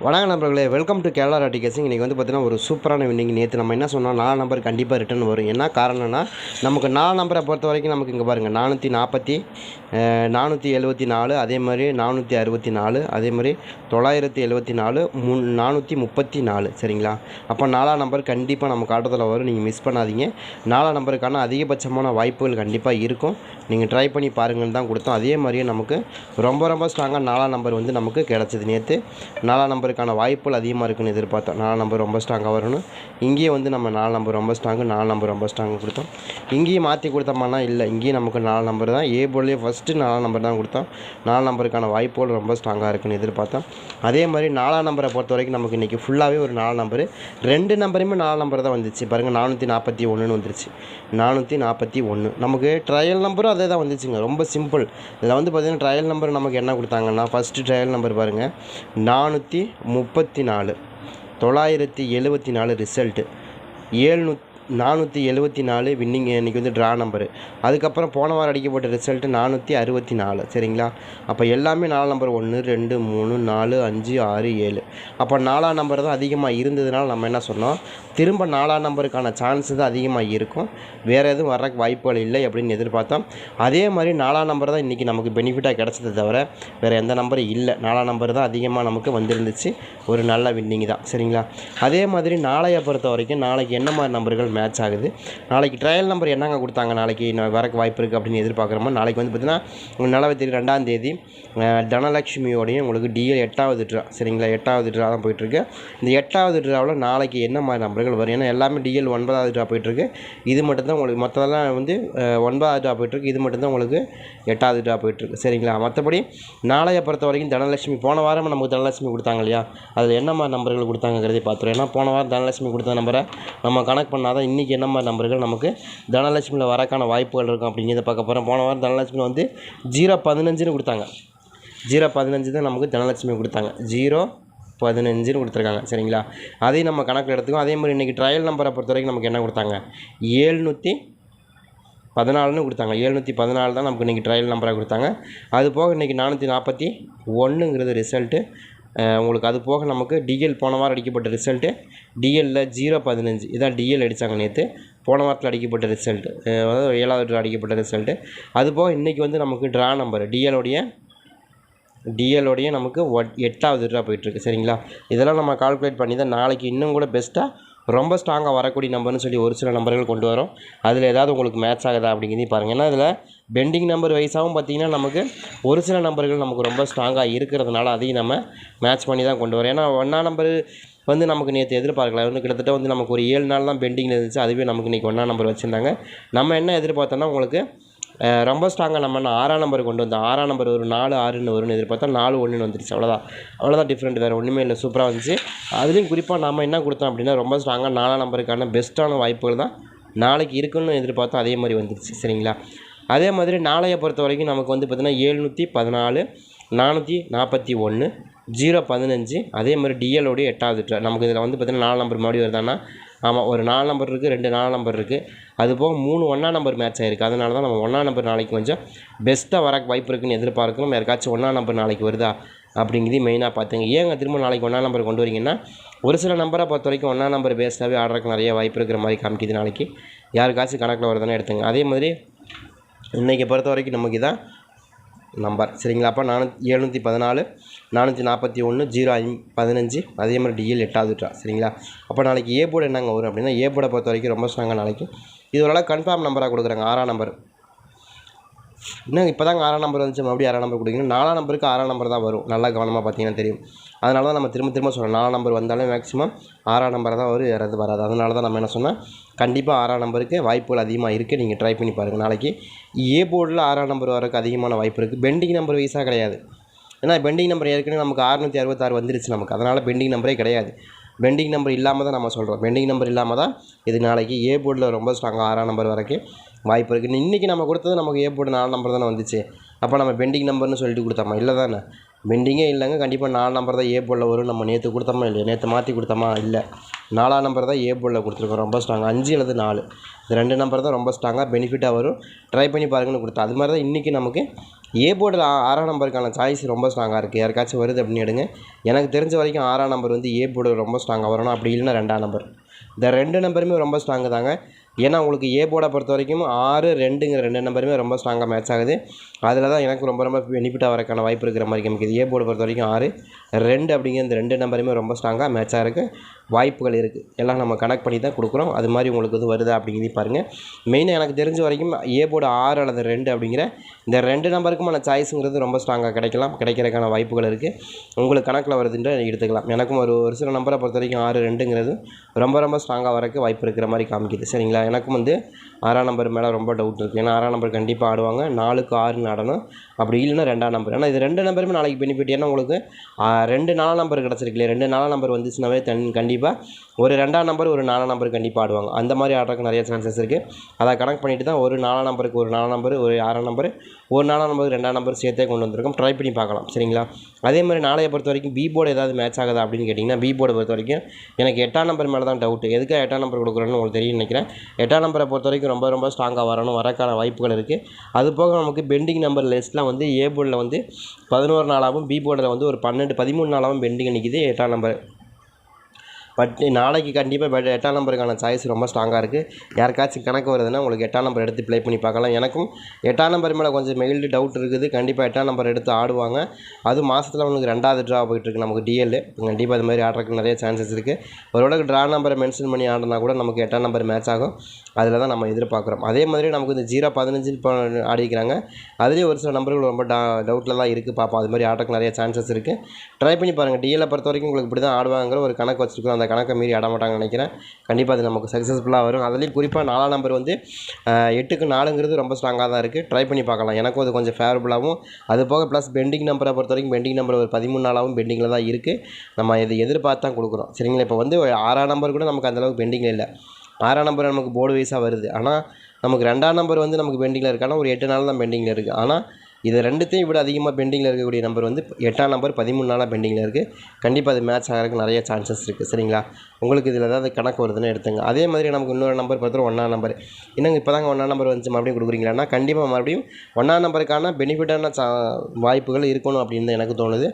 வணக்கம் நண்பர்களே welcome to Kerala ராட்டி கேசிங் இன்றைக்கி வந்து பார்த்தீங்கன்னா ஒரு சூப்பரான வின்னிங் நேற்று நம்ம என்ன சொன்னால் நாலு நம்பர் கண்டிப்பாக ரிட்டர்ன் வரும். என்ன காரணம்னா நமக்கு நாலு நம்பரை பொறுத்த வரைக்கும் நமக்கு இங்கே பாருங்கள் நானூற்றி நாற்பத்தி நானூற்றி எழுபத்தி நாலு அதே மாதிரி நானூற்றி அறுபத்தி நாலு அதே மாதிரி தொள்ளாயிரத்தி எழுபத்தி நாலு முன் நானூற்றி முப்பத்தி நாலு சரிங்களா? அப்போ நாலாம் நம்பர் கண்டிப்பாக நம்ம காட்டத்தில் வரும். நீங்கள் மிஸ் பண்ணாதீங்க. நாலாம் நம்பருக்கான அதிகபட்சமான வாய்ப்புகள் கண்டிப்பாக இருக்கும். நீங்கள் ட்ரை பண்ணி பாருங்கன்னு தான் கொடுத்தோம். அதே மாதிரியே நமக்கு ரொம்ப ரொம்ப ஸ்ட்ராங்காக நாலாம் நம்பர் வந்து நமக்கு கிடச்சிது நேற்று நாலாம் நம்பருக்கான வாய்ப்புகள் அதிகமாக இருக்குன்னு எதிர்பார்த்தோம். நாலாம் நம்பர் ரொம்ப ஸ்ட்ராங்காக வரணும். இங்கேயே வந்து நம்ம நாலு நம்பர் ரொம்ப ஸ்ட்ராங்கு நாலு நம்பர் ரொம்ப ஸ்ட்ராங்கு கொடுத்தோம். இங்கேயும் மாற்றி கொடுத்தோம்னா இல்லை. இங்கேயும் நமக்கு நாலு நம்பர் தான். ஏ ஃபஸ்ட் ஃபஸ்ட்டு நாலாம் நம்பர் தான் கொடுத்தோம் நாலு நம்பருக்கான வாய்ப்புகள் ரொம்ப ஸ்ட்ராங்காக இருக்குன்னு எதிர்பார்த்தோம் அதே மாதிரி நாலாம் நம்பரை பொறுத்த வரைக்கும் நமக்கு இன்றைக்கி ஃபுல்லாகவே ஒரு நாலு நம்பர் ரெண்டு நம்பருமே நாலு நம்பர் தான் வந்துச்சு. பாருங்கள் நானூற்றி நாற்பத்தி ஒன்றுன்னு வந்துருச்சு. நானூற்றி நாற்பத்தி ஒன்று நமக்கு ட்ரையல் நம்பரும் அதே தான் வந்துச்சுங்க. ரொம்ப சிம்பிள் இதில் வந்து பார்த்திங்கன்னா ட்ரையல் நம்பர் நமக்கு என்ன கொடுத்தாங்கன்னா ஃபஸ்ட்டு ட்ரையல் நம்பர் பாருங்கள் நானூற்றி முப்பத்தி நாலு. தொள்ளாயிரத்தி எழுபத்தி நாலு ரிசல்ட்டு ஏழ்நூ நானூற்றி எழுபத்தி நாலு வின்னிங் இன்றைக்கி வந்து ட்ரா நம்பரு அதுக்கப்புறம் போன வாரம் அடிக்கப்பட்ட ரிசல்ட்டு நானூற்றி அறுபத்தி நாலு. சரிங்களா? அப்போ எல்லாமே நாலு நம்பர் ஒன்று ரெண்டு மூணு நாலு அஞ்சு ஆறு ஏழு. அப்போ நாலாம் நம்பர் தான் அதிகமாக இருந்ததுனால நம்ம என்ன சொன்னோம்? திரும்ப நாலாம் நம்பருக்கான சான்ஸ் தான் அதிகமாக இருக்கும். வேறு எதுவும் வர்றக்கு வாய்ப்புகள் இல்லை அப்படின்னு எதிர்பார்த்தோம். அதே மாதிரி நாலாம் நம்பர் தான் இன்றைக்கி நமக்கு பெனிஃபிட்டாக கிடச்சதை தவிர வேறு எந்த நம்பரும் இல்லை. நாலாம் நம்பர் தான் அதிகமாக நமக்கு வந்திருந்துச்சு. ஒரு நல்ல வின்னிங் தான். சரிங்களா? அதே மாதிரி நாளையை பொறுத்த வரைக்கும் நாளைக்கு என்ன மாதிரி நம்பர்கள் மேட்ச் ஆகுது? நாளைக்கு ட்ரையல் நம்பர் என்னங்க கொடுத்தாங்க? நாளைக்கு நான் வரக்கு வாய்ப்பு இருக்குது அப்படின்னு எதிர்பார்க்குறோமோ நாளைக்கு வந்து பார்த்திங்கன்னா நலவத்தி ரெண்டாம் தேதி தனலட்சுமியோடையும் உங்களுக்கு டிஎல் எட்டாவது ட்ரா சரிங்களா? எட்டாவது ட்ரா தான் போயிட்டுருக்கு இந்த எட்டாவது ட்ராவில் நாளைக்கு என்ன மாதிரி நம்பர்கள் வரும். ஏன்னா எல்லாமே டிஎல் ஒன்பதாவது ட்ரா போயிட்டுருக்கு. இது மட்டும்தான் உங்களுக்கு மற்றதெல்லாம் வந்து ஒன்பதாவது ட்ராப் போயிட்டுருக்கு. இது மட்டும்தான் உங்களுக்கு எட்டாவது ட்ரா போயிட்டுருக்கு. சரிங்களா? மற்றபடி நாளைய பொறுத்த வரைக்கும் தனலட்சுமி போன வாரம் நமக்கு தனலட்சுமி கொடுத்தாங்க இல்லையா? அதில் என்ன மாதிரி நம்பர்கள் கொடுத்தாங்கிறதே பார்த்துருவோம். ஏன்னா போன வாரம் தனலட்சுமி கொடுத்த நம்பரை நம்ம கணக்கு பண்ணால் தான் இன்றைக்கி என்ன மாதிரி நம்பர்கள் நமக்கு தனலட்சுமியில் வரக்கான வாய்ப்புகள் இருக்கும் அப்படிங்கிறத பார்க்க போகிறோம் போன வாரம் தனலட்சுமி வந்து ஜீரோ பதினஞ்சுன்னு கொடுத்தாங்க. ஜீரோ பதினஞ்சு தான் நமக்கு தனலட்சுமி கொடுத்தாங்க. ஜீரோ பதினஞ்சுன்னு கொடுத்துருக்காங்க சரிங்களா? அதையும் நம்ம கணக்கில் எடுத்துக்கோ அதே மாதிரி இன்றைக்கி ட்ரையல் நம்பரை பொறுத்த வரைக்கும் நமக்கு என்ன கொடுத்தாங்க? ஏழ்நூற்றி பதினாலுன்னு கொடுத்தாங்க. ஏழ்நூற்றி பதினாலு தான் நமக்கு இன்றைக்கி ட்ரையல் நம்பராக கொடுத்தாங்க. அது போக இன்றைக்கி நானூற்றி நாற்பத்தி ஒன்றுங்கிறது ரிசல்ட்டு உங்களுக்கு அது போக நமக்கு டிஎல் போன வாரம் அடிக்கப்பட்ட ரிசல்ட்டு டிஎல்ல ஜீரோ பதினஞ்சு. இதான் டிஎல் அடித்தாங்க நேற்று போன வாரத்தில் அடிக்கப்பட்ட ரிசல்ட்டு அதாவது ஏழாவது அடிக்கப்பட்ட ரிசல்ட்டு அது போக இன்றைக்கி வந்து நமக்கு ட்ரா நம்பர் டிஎலோடைய டிஎலோடைய நமக்கு ஒட் எட்டாவது ட்ரா போயிட்டுருக்கு. சரிங்களா? இதெல்லாம் நம்ம கால்குலேட் பண்ணி தான் நாளைக்கு இன்னும் கூட பெஸ்ட்டாக ரொம்ப ஸ்ட்ராங்காக வரக்கூடிய நம்பர்னு சொல்லி ஒரு சில நம்பர்கள் கொண்டு வரோம். அதில் ஏதாவது உங்களுக்கு மேட்ச் ஆகுதா அப்படிங்கிறதையும் பாருங்கள் ஏன்னா இதில் பெண்டிங் நம்பர் வைஸாகவும் பார்த்தீங்கன்னா நமக்கு ஒரு சில நம்பர்கள் நமக்கு ரொம்ப ஸ்ட்ராங்காக இருக்கிறதுனால அதையும் நம்ம மேட்ச் பண்ணி தான் கொண்டு வரோம். ஏன்னா ஒன்றா நம்பர் வந்து நமக்கு நேற்று எதிர்பார்க்கலாம் வந்து கிட்டத்தட்ட வந்து நமக்கு ஒரு ஏழு நாள் தான் பெண்டிங் இருந்துச்சு. அதுவே நமக்கு இன்றைக்கி ஒன்றா நம்பர் வச்சுருந்தாங்க. நம்ம என்ன எதிர்பார்த்தோன்னா உங்களுக்கு ரொம்ப ஸ்ட்ராங்காக நம்ம என்ன ஆறாம் நம்பர் கொண்டு வந்தோம். ஆறாம் நம்பர் ஒரு நாலு ஆறுன்னு வரும்னு எதிர்பார்த்தா நாலு ஒன்றுன்னு வந்துருச்சு. அவ்வளோதான் அவ்வளோதான் டிஃப்ரெண்ட் வேறு ஒன்றுமே இல்லை. சூப்பராக வந்துச்சு. அதுலேயும் குறிப்பாக நம்ம என்ன கொடுத்தோம் அப்படின்னா ரொம்ப ஸ்ட்ராங்காக நாலாம் நம்பருக்கான பெஸ்ட்டான வாய்ப்புகள் தான் நாளைக்கு இருக்குன்னு எதிர்பார்த்தோம் அதே மாதிரி வந்துருச்சு. சரிங்களா? அதே மாதிரி நாளையை பொறுத்த வரைக்கும் நமக்கு வந்து பார்த்திங்கன்னா ஏழ்நூற்றி பதினாலு நானூற்றி நாற்பத்தி ஒன்று ஜீரோ பதினஞ்சு அதே மாதிரி டிஎலோடைய எட்டாவது நமக்கு இதில் வந்து பார்த்திங்கன்னா நாலு நம்பர் மறுபடியும் வருதான்னா ஆமாம் ஒரு நாலு நம்பர் இருக்குது ரெண்டு நாலு நம்பர் இருக்குது அது போக மூணு ஒன்றா நம்பர் மேட்ச் ஆயிருக்கு. அதனால தான் நம்ம ஒன்றா நம்பர் நாளைக்கு கொஞ்சம் பெஸ்ட்டாக வர வாய்ப்பு இருக்குன்னு எதிர்பார்க்கணும் யாருக்காச்சும் ஒன்றா நம்பர் நாளைக்கு வருதா அப்படிங்கிறது மெயினாக பார்த்துங்க. ஏங்க திரும்ப நாளைக்கு ஒன்றா நம்பர் கொண்டு வரீங்கன்னா ஒரு சில நம்பரை பொறுத்த வரைக்கும் ஒன்றா நம்பர் பேஸ்டாகவே ஆடுறதுக்கு நிறைய வாய்ப்பு இருக்கிற மாதிரி காமிக்குது நாளைக்கு. யாருக்காச்சும் கணக்கில் வருதுன்னு எடுத்துங்க. அதே மாதிரி இன்றைக்கி பொறுத்த வரைக்கும் நமக்கு இதான் நம்பர் சரிங்களா? அப்போ நானூற்றி எழுநூற்றி பதினாலு நானூற்றி நாற்பத்தி ஒன்று ஜீரோ ஐ பதினஞ்சு அதே மாதிரி டிஎல் எட்டாவது ட்ரா சரிங்களா? அப்போ நாளைக்கு ஏ போர்டு என்னங்க வரும் அப்படின்னா ஏ போர்டை பொறுத்த வரைக்கும் ரொம்ப ஸ்ட்ராங்காக நாளைக்கு இது ஓரளவு கன்ஃபார்ம் நம்பராக கொடுக்குறாங்க. ஆறாம் நம்பர் இன்னும் இப்போ தாங்க ஆறாம் நம்பர் வந்துச்சு. மறுபடியும் ஆறாம் நம்பர் கொடுக்கணும் நாலாம் நம்பருக்கு ஆறாம் நம்பர் தான் வரும். நல்லா கவனமாக பார்த்தீங்கன்னா தெரியும். அதனால தான் நம்ம திரும்ப திரும்ப சொல்கிறோம் நாலாம் நம்பர் வந்தாலும் மேக்ஸிமம் ஆறாம் நம்பர் தான் வரும். யாராவது வராது. அதனால தான் நம்ம என்ன சொன்னால் கண்டிப்பாக ஆறாம் நம்பருக்கு வாய்ப்புகள் அதிகமாக இருக்குது நீங்கள் ட்ரை பண்ணி பாருங்கள் நாளைக்கு ஏ போர்டில் ஆறாம் நம்பர் வரக்கு அதிகமான வாய்ப்பு இருக்குது பெண்டிங் நம்பர் வயசாக கிடையாது. ஏன்னா பெண்டிங் நம்பர் ஏற்கனவே நமக்கு அறுநூற்றி அறுபத்தாறு வந்துருச்சு நமக்கு. அதனால் பெண்டிங் நம்பரே கிடையாது. பெண்டிங் நம்பர் இல்லாமல் தான் நம்ம சொல்கிறோம் பெண்டிங் நம்பர் இல்லாமல் தான் இது நாளைக்கு ஏ போர்டில் ரொம்ப ஸ்ட்ராங்காக ஆறாம் நம்பர் வரைக்கும் வாய்ப்பு இருக்குது இன்றைக்கி நம்ம கொடுத்தது நமக்கு ஏ போர்டு நாலு நம்பர் தானே வந்துச்சு. அப்போ நம்ம பெண்டிங் நம்பர்னு சொல்லிட்டு கொடுத்தோமா? இல்லை தானே பெண்டிங்கே இல்லைங்க. கண்டிப்பாக நாலு நம்பர் தான் ஏ போர்டில் வரும். நம்ம நேற்று கொடுத்தோமா இல்லையா? நேற்று மாற்றி கொடுத்தோமா? இல்லை. நாலாம் நம்பர் தான் ஏ போர்டில் கொடுத்துருக்கோம். ரொம்ப ஸ்ட்ராங் அஞ்சு அல்லது நாலு. இந்த ரெண்டு நம்பர் தான் ரொம்ப ஸ்ட்ராங்காக பெனிஃபிட்டாக வரும். ட்ரை பண்ணி பாருங்கன்னு கொடுத்தோம் அது மாதிரி தான் இன்றைக்கி நமக்கு ஏ போர்டில் ஆறாம் நம்பருக்கான சாய்ஸ் ரொம்ப ஸ்ட்ராங்காக இருக்குது யாருக்காச்சும் வருது அப்படின்னு எடுங்க. எனக்கு தெரிஞ்ச வரைக்கும் ஆறாம் நம்பர் வந்து ஏ போர்டு ரொம்ப ஸ்ட்ராங்காக வரணும். அப்படி இல்லைன்னா ரெண்டாம் நம்பர் இந்த ரெண்டு நம்பருமே ரொம்ப ஸ்ட்ராங்கு தாங்க. ஏன்னா உங்களுக்கு ஏ போர்டை பொறுத்த வரைக்கும் ஆறு ரெண்டுங்கிற ரெண்டு நம்பருமே ரொம்ப ஸ்ட்ராங்காக மேட்ச் ஆகுது. அதில் தான் எனக்கு ரொம்ப ரொம்ப பெனிஃபிட்டாக வரக்கான வாய்ப்பு இருக்கிற மாதிரி காமிக்குது ஏ போர்டு பொறுத்த வரைக்கும் ஆறு ரெண்டு அப்படிங்கிற இந்த ரெண்டு நம்பருமே ரொம்ப ஸ்ட்ராங்காக மேட்ச் ஆகிறதுக்கு வாய்ப்புகள் இருக்குது எல்லாம் நம்ம கனெக்ட் பண்ணி தான் கொடுக்குறோம். அது மாதிரி உங்களுக்கு வந்து வருதா அப்படிங்கிறதையும் பாருங்கள் மெயினாக எனக்கு தெரிஞ்ச வரைக்கும் ஏ போர்டு ஆறு அல்லது ரெண்டு அப்படிங்கிற இந்த ரெண்டு நம்பருக்குமான சாய்ஸுங்கிறது ரொம்ப ஸ்ட்ராங்காக கிடைக்கலாம். கிடைக்கிறதுக்கான வாய்ப்புகள் இருக்குது உங்களுக்கு கணக்கில் வருதுன்ற எடுத்துக்கலாம். எனக்கும் ஒரு ஒரு சில நம்பரை பொறுத்த வரைக்கும் ஆறு ரெண்டுங்கிறது ரொம்ப ரொம்ப ஸ்ட்ராங்காக வரக்கு வாய்ப்பு இருக்கிற மாதிரி காமிக்குது. சரிங்களா? எனக்கும் வந்து ஆறாம் நம்பர் மேலே ரொம்ப டவுட் இருக்குது ஏன்னா ஆறாம் நம்பர் கண்டிப்பாக ஆடுவாங்க. நாலுக்கு ஆறுன்னு ஆடணும் அப்படி இல்லைன்னா ரெண்டாம் நம்பர் ஏன்னா இது ரெண்டு நம்பருமே நாளைக்கு பெனிஃபிட் ஏன்னா உங்களுக்கு ரெண்டு நாலாம் நம்பர் கிடச்சிருக்கு இல்லையா? ரெண்டு நாலாம் நம்பர் வந்துச்சுனாவே தன் கண்டிப்பாக ஒரு ரெண்டாம் நம்பர் ஒரு நாலாம் நம்பர் கண்டிப்பாக ஆடுவாங்க. அந்த மாதிரி ஆடுறதுக்கு நிறைய சான்சஸ் இருக்குது அதை கனெக்ட் பண்ணிட்டு தான் ஒரு நாலாம் நம்பருக்கு ஒரு நாலாம் நம்பர் ஒரு ஆறாம் நம்பர் ஒரு நாலாம் நம்பருக்கு ரெண்டாம் நம்பர் சேர்த்தே கொண்டு வந்திருக்கோம். ட்ரை பண்ணி பார்க்கலாம். சரிங்களா? அதே மாதிரி நாளைய பொறுத்த வரைக்கும் பி போர்டு ஏதாவது மேட்ச் ஆகுதா அப்படின்னு கேட்டிங்கன்னா பி போர்டு பொறுத்த வரைக்கும் எனக்கு எட்டாம் நம்பர் மேலே தான் டவுட் எதுக்காக எட்டாம் நம்பர் கொடுக்குறேன்னு உங்களுக்கு தெரியும் நினைக்கிறேன். எட்டாம் நம்பரை பொறுத்த வரைக்கும் ரொம்ப ரொம்ப ஸ்ட்ராங்காக வரணும் வரக்கான வாய்ப்புகள் இருக்குது அது போக நமக்கு பெண்டிங் நம்பர் லிஸ்ட்லாம் வந்து ஏ போர்டில் வந்து பதினோரு நாளாகவும் பி போர்டில் வந்து ஒரு பன்னெண்டு பதிமூணு நாளாகவும் பெண்டிங் நிற்கிது எட்டாம் நம்பர் பட் நாளைக்கு கண்டிப்பாக எட்டாம் நம்பருக்கான சாய்ஸ் ரொம்ப ஸ்ட்ராங்காக இருக்குது யாருக்காச்சும் கணக்கு வருதுன்னா உங்களுக்கு எட்டாம் நம்பர் எடுத்து ப்ளே பண்ணி பார்க்கலாம். எனக்கும் எட்டாம் நம்பர் மேலே கொஞ்சம் மெயில்டு டவுட் இருக்குது. கண்டிப்பாக எட்டாம் நம்பர் எடுத்து ஆடுவாங்க. அது மாதத்தில் உங்களுக்கு ரெண்டாவது ட்ரா போயிட்டுருக்கு நமக்கு டிஎல் கண்டிப்பாக அது மாதிரி ஆடுறதுக்கு நிறைய சான்சஸ் இருக்குது ஒருவேளை ட்ரா நம்பரை மென்ஷன் பண்ணி ஆடினா கூட நமக்கு எட்டாம் நம்பர் மேட்ச் ஆகும். அதில் தான் நம்ம எதிர்பார்க்குறோம். அதே மாதிரி நமக்கு இந்த ஜீரோ பதினஞ்சு இப்போ ஆடிக்கிறாங்க. அதுலேயும் ஒரு சில நம்பர்கள் ரொம்ப டா டவுட்டில் தான் இருக்குது பார்ப்போம் அது மாதிரி ஆடுறதுக்கு நிறைய சான்சஸ் இருக்குது ட்ரை பண்ணி பாருங்கள் டிஎல்லை பொறுத்த வரைக்கும் உங்களுக்கு இப்படி தான் ஆடுவாங்கிற ஒரு கணக்கு வச்சுருக்கோம் அந்த கணக்கை மீறி ஆடமாட்டாங்கன்னு நினைக்கிறேன். கண்டிப்பாக அது நமக்கு சக்ஸஸ்ஃபுல்லாக வரும். அதுலேயும் குறிப்பாக நாலாம் நம்பர் வந்து எட்டுக்கு நாலுங்கிறது ரொம்ப ஸ்ட்ராங்காக தான் இருக்குது ட்ரை பண்ணி பார்க்கலாம். எனக்கும் அது கொஞ்சம் ஃபேவரபுளாகவும் அது போக ப்ளஸ் பெண்டிங் நம்பரை பொறுத்த வரைக்கும் பெண்டிங் நம்பர் ஒரு பதிமூணு நாளாகவும் பெண்டிங்கில் தான் இருக்குது நம்ம இது எதிர்பார்த்து தான் கொடுக்குறோம். சரிங்களா? இப்போ வந்து ஆறாம் நம்பர் கூட நமக்கு அந்தளவுக்கு பெண்டிங்கில் இல்லை. ஆறாம் நம்பர் நமக்கு போர்டு வைஸாக வருது. ஆனால் நமக்கு ரெண்டாம் நம்பர் வந்து நமக்கு பெண்டிங்கில் இருக்கு. ஆனால் ஒரு எட்டு நாள் தான் பெண்டிங்கில் இருக்குது ஆனால் இது ரெண்டுத்தையும் விட அதிகமாக பெண்டிங்கில் இருக்கக்கூடிய நம்பர் வந்து எட்டாம் நம்பர் பதிமூணு நாளாக பெண்டிங்கில் இருக்குது கண்டிப்பாக அது மேட்ச் ஆகிறதுக்கு நிறைய சான்சஸ் இருக்குது சரிங்களா? உங்களுக்கு இதில் ஏதாவது கணக்கு வருதுன்னு எடுத்துங்க. அதே மாதிரி நமக்கு இன்னொரு நம்பர் பார்த்துட்டு ஒன்றாம் நம்பர் இன்னும் இப்போ தாங்க ஒன்றாம் நம்பர் வந்துச்சு? மறுபடியும் கொடுக்குறீங்களான்னா கண்டிப்பாக மறுபடியும் ஒன்றாம் நம்பருக்கான பெனிஃபிட்டான சா வாய்ப்புகள் இருக்கணும் அப்படின்னு தான் எனக்கு தோணுது.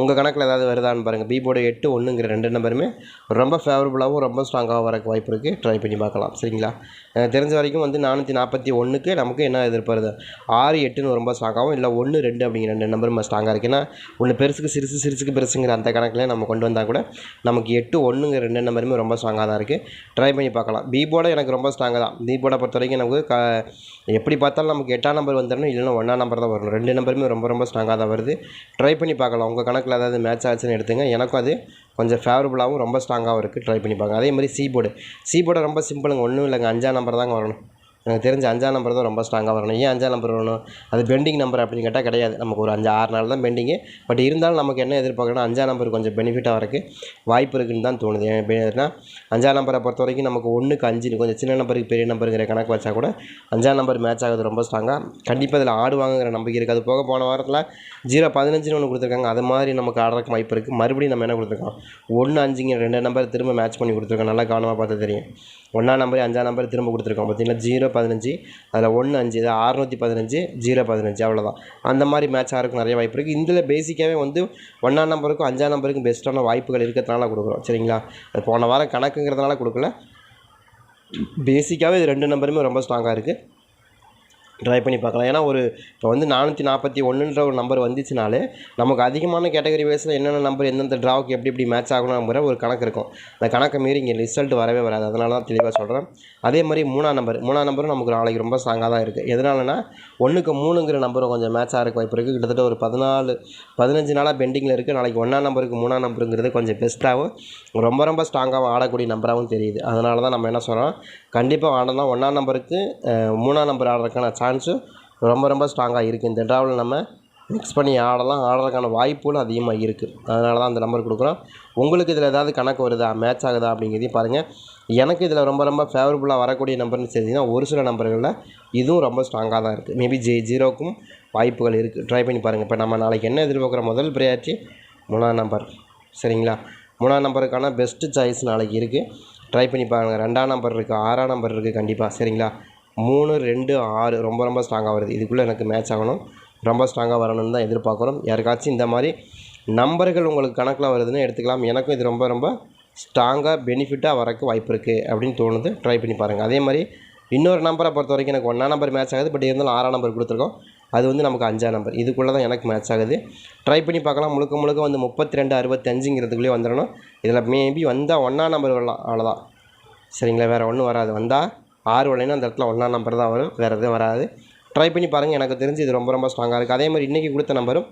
உங்கள் கணக்கில் ஏதாவது வருதான்னு பாருங்கள் பிபோர்டு எட்டு ஒன்றுங்கிற ரெண்டு நம்பருமே ரொம்ப ஃபேவரபுளாகவும் ரொம்ப ஸ்ட்ராங்காகவும் வரக்கு வாய்ப்பு இருக்குது ட்ரை பண்ணி பார்க்கலாம். சரிங்களா? எனக்கு தெரிஞ்ச வரைக்கும் வந்து நானூற்றி நாற்பத்தி ஒன்றுக்கு நமக்கு என்ன எதிர்பார்க்குது ஆறு எட்டுன்னு ரொம்ப ஸ்ட்ராங்காகவும் இல்லை ஒன்று ரெண்டு அப்படிங்கிற ரெண்டு நம்பரும் ஸ்ட்ராங்காக இருக்குது ஏன்னா ஒன்று பெருசுக்கு சிறுசு சிறுசுக்கு பெருசுங்கிற அந்த கணக்கில் நம்ம கொண்டு வந்தால் கூட நமக்கு எட்டு ஒன்றுங்கிற ரெண்டு நம்பருமே ரொம்ப ஸ்ட்ராங்காக தான் இருக்குது ட்ரை பண்ணி பார்க்கலாம். பி எனக்கு ரொம்ப ஸ்ட்ராங்காக தான். பிபோர்டை பொறுத்த வரைக்கும் நமக்கு க எப்படி பார்த்தாலும் நமக்கு எட்டாம் நம்பர் வந்துடணும் இல்லைன்னா ஒன்றாம் நம்பர் தான் வரணும். ரெண்டு நம்பருமே ரொம்ப ரொம்ப ஸ்ட்ராங்காக தான் வருது. ட்ரை பண்ணி பார்க்கலாம். உங்கள் கணக்கு கணக்கில் அதாவது மேட்ச் ஆச்சுன்னு எடுத்துங்க. எனக்கும் அது கொஞ்சம் ஃபேவரபுளாகவும் ரொம்ப ஸ்ட்ராங்காகவும் இருக்குது ட்ரை பண்ணி பார்க்கலாம் அதே மாதிரி சி போர்டு சி போர்டு ரொம்ப சிம்பிளுங்க ஒன்றும் இல்லைங்க. அஞ்சாம் நம்பர் தாங்க வரணும். எனக்கு தெரிஞ்ச அஞ்சாம் நம்பர் தான் ரொம்ப ஸ்ட்ராங்காக வரணும். ஏன் அஞ்சாம் நம்பர் வரணும்? அது பெண்டிங் நம்பர் அப்படின்னு கேட்டால் கிடையாது. நமக்கு ஒரு அஞ்சு ஆறு நாள் தான் பெண்டிங்கு பட் இருந்தாலும் நமக்கு என்ன எதிர்பார்க்கணும் அஞ்சாம் நம்பர் கொஞ்சம் பெனிஃபிட்டாக வரக்கு வாய்ப்பு இருக்குன்னு தான் தோணுது. ஏன் ஏன்னா அஞ்சாம் நம்பரை பொறுத்த வரைக்கும் நமக்கு ஒன்றுக்கு அஞ்சு கொஞ்சம் சின்ன நம்பருக்கு பெரிய நம்பருங்கிற கணக்கு வச்சா கூட அஞ்சாம் நம்பர் மேட்ச் ஆகுது ரொம்ப ஸ்ட்ராங்காக கண்டிப்பாக இதில் ஆடுவாங்கிற நம்பிக்கை இருக்குது அது போக போன வாரத்தில் ஜீரோ பதினஞ்சுன்னு ஒன்று கொடுத்துருக்காங்க. அது மாதிரி நமக்கு ஆடுறதுக்கு வாய்ப்பு இருக்குது மறுபடியும் நம்ம என்ன கொடுத்துருக்கோம்? ஒன்று அஞ்சுங்க ரெண்டு நம்பர் திரும்ப மேட்ச் பண்ணி கொடுத்துருக்கோம். நல்லா கவனமாக பார்த்தா தெரியும். ஒன்றாம் நம்பர் அஞ்சாம் நம்பர் திரும்ப கொடுத்துருக்கோம். பார்த்தீங்கன்னா ஜீரோ பதினஞ்சு அதில் ஒன்று அஞ்சு இதை அறநூற்றி பதினஞ்சு ஜீரோ பதினஞ்சு அவ்வளோதான் அந்த மாதிரி மேட்ச் ஆகிறதுக்கு நிறைய வாய்ப்பு இருக்குது இதில் பேசிக்காகவே வந்து ஒன்றாம் நம்பருக்கும் அஞ்சாம் நம்பருக்கும் பெஸ்ட்டான வாய்ப்புகள் இருக்கிறதுனால கொடுக்குறோம். சரிங்களா? அது போன வாரம் கணக்குங்கிறதுனால கொடுக்கல. பேசிக்காகவே இது ரெண்டு நம்பருமே ரொம்ப ஸ்ட்ராங்காக இருக்குது ட்ரை பண்ணி பார்க்கலாம். ஏன்னா ஒரு இப்போ வந்து நானூற்றி நாற்பத்தி ஒன்றுன்ற ஒரு நம்பர் வந்துச்சுனாலே நமக்கு அதிகமான கேட்டகரி வைஸில் என்னென்ன நம்பர் எந்தெந்த ட்ராவுக்கு எப்படி எப்படி மேட்ச் ஆகணுங்கிற ஒரு கணக்கு இருக்கும். அந்த கணக்கை மீறி இங்கே ரிசல்ட் வரவே வராது. அதனால தான் தெளிவாக சொல்கிறேன் அதே மாதிரி மூணாம் நம்பர் மூணாம் நம்பரும் நமக்கு நாளைக்கு ரொம்ப ஸ்ட்ராங்காக தான் இருக்குது எதனாலனா ஒன்றுக்கு மூணுங்கிற நம்பரும் கொஞ்சம் மேட்ச் ஆகிறக்கு வாய்ப்பு இருக்குது கிட்டத்தட்ட ஒரு பதினாலு பதினஞ்சு நாளாக பெண்டிங்கில் இருக்குது நாளைக்கு ஒன்றாம் நம்பருக்கு மூணாம் நம்பருங்கிறது கொஞ்சம் பெஸ்ட்டாகவும் ரொம்ப ரொம்ப ஸ்ட்ராங்காகவும் ஆடக்கூடிய நம்பராகவும் தெரியுது. அதனால தான் நம்ம என்ன சொல்கிறோம் கண்டிப்பாக ஆடலாம். ஒன்றாம் நம்பருக்கு மூணாம் நம்பர் ஆடுறதுக்கான சான்ஸு ரொம்ப ரொம்ப ஸ்ட்ராங்காக இருக்குது இந்த ட்ராவில் நம்ம மிக்ஸ் பண்ணி ஆடலாம். ஆடுறதுக்கான வாய்ப்புகளும் அதிகமாக இருக்குது அதனால தான் அந்த நம்பர் கொடுக்குறோம். உங்களுக்கு இதில் ஏதாவது கணக்கு வருதா? மேட்ச் ஆகுதா? அப்படிங்கிறதையும் பாருங்கள் எனக்கு இதில் ரொம்ப ரொம்ப ஃபேவரபுளாக வரக்கூடிய நம்பர்னு தெரிஞ்சிங்கன்னா ஒரு சில நம்பர்களில் இதுவும் ரொம்ப ஸ்ட்ராங்காக தான் இருக்குது மேபி ஜே ஜீரோக்கும் வாய்ப்புகள் இருக்குது ட்ரை பண்ணி பாருங்கள் இப்போ நம்ம நாளைக்கு என்ன எதிர்பார்க்குற முதல் ப்ரையாரிட்டி மூணாம் நம்பர் சரிங்களா? மூணாம் நம்பருக்கான பெஸ்ட்டு சாய்ஸ் நாளைக்கு இருக்குது ட்ரை பண்ணி பாருங்கள் ரெண்டாம் நம்பர் இருக்குது ஆறாம் நம்பர் இருக்குது கண்டிப்பாக சரிங்களா? மூணு ரெண்டு ஆறு ரொம்ப ரொம்ப ஸ்ட்ராங்காக வருது. இதுக்குள்ளே எனக்கு மேட்ச் ஆகணும். ரொம்ப ஸ்ட்ராங்காக வரணும்னு தான் எதிர்பார்க்குறோம். யாருக்காச்சும் இந்த மாதிரி நம்பர்கள் உங்களுக்கு கணக்கில் வருதுன்னு எடுத்துக்கலாம். எனக்கும் இது ரொம்ப ரொம்ப ஸ்ட்ராங்காக பெனிஃபிட்டாக வரக்கு வாய்ப்பு இருக்குது அப்படின்னு தோணுது. ட்ரை பண்ணி பாருங்கள் அதே மாதிரி இன்னொரு நம்பரை பொறுத்த வரைக்கும் எனக்கு ஒன்றா நம்பர் மேட்ச் ஆகுது. பட் இருந்தாலும் ஆறாம் நம்பர் கொடுத்துருக்கோம். அது வந்து நமக்கு அஞ்சாம் நம்பர் இதுக்குள்ளே தான் எனக்கு மேட்ச் ஆகுது. ட்ரை பண்ணி பார்க்கலாம். முழுக்க முழுக்க வந்து முப்பத்தி ரெண்டு அறுபத்தஞ்சுங்கிறதுக்குள்ளேயே வந்துடணும். இதில் மேபி வந்தால் ஒன்றாம் நம்பர் வரலாம். அவ்வளோதான் சரிங்களா? வேறு ஒன்றும் வராது. வந்தால் ஆறு வலைனா அந்த இடத்துல ஒன்றா நம்பர் தான் வரும். வேறு எதுவும் வராது. ட்ரை பண்ணி பாருங்கள் எனக்கு தெரிஞ்சு இது ரொம்ப ரொம்ப ஸ்ட்ராங்காக இருக்குது அதே மாதிரி இன்றைக்கி கொடுத்த நம்பரும்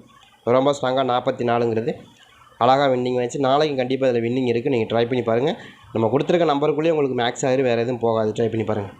ரொம்ப ஸ்ட்ராங்காக நாற்பத்தி நாலுங்கிறது. அழகாக வின்னிங் ஆச்சு நாளைக்கு கண்டிப்பாக இதில் வின்னிங் இருக்குது நீங்கள் ட்ரை பண்ணி பாருங்கள் நம்ம கொடுத்துருக்க நம்பருக்குள்ளேயே உங்களுக்கு மேக்ஸ் ஆகிடும் வேறு எதுவும் போகாது. ட்ரை பண்ணி பாருங்கள்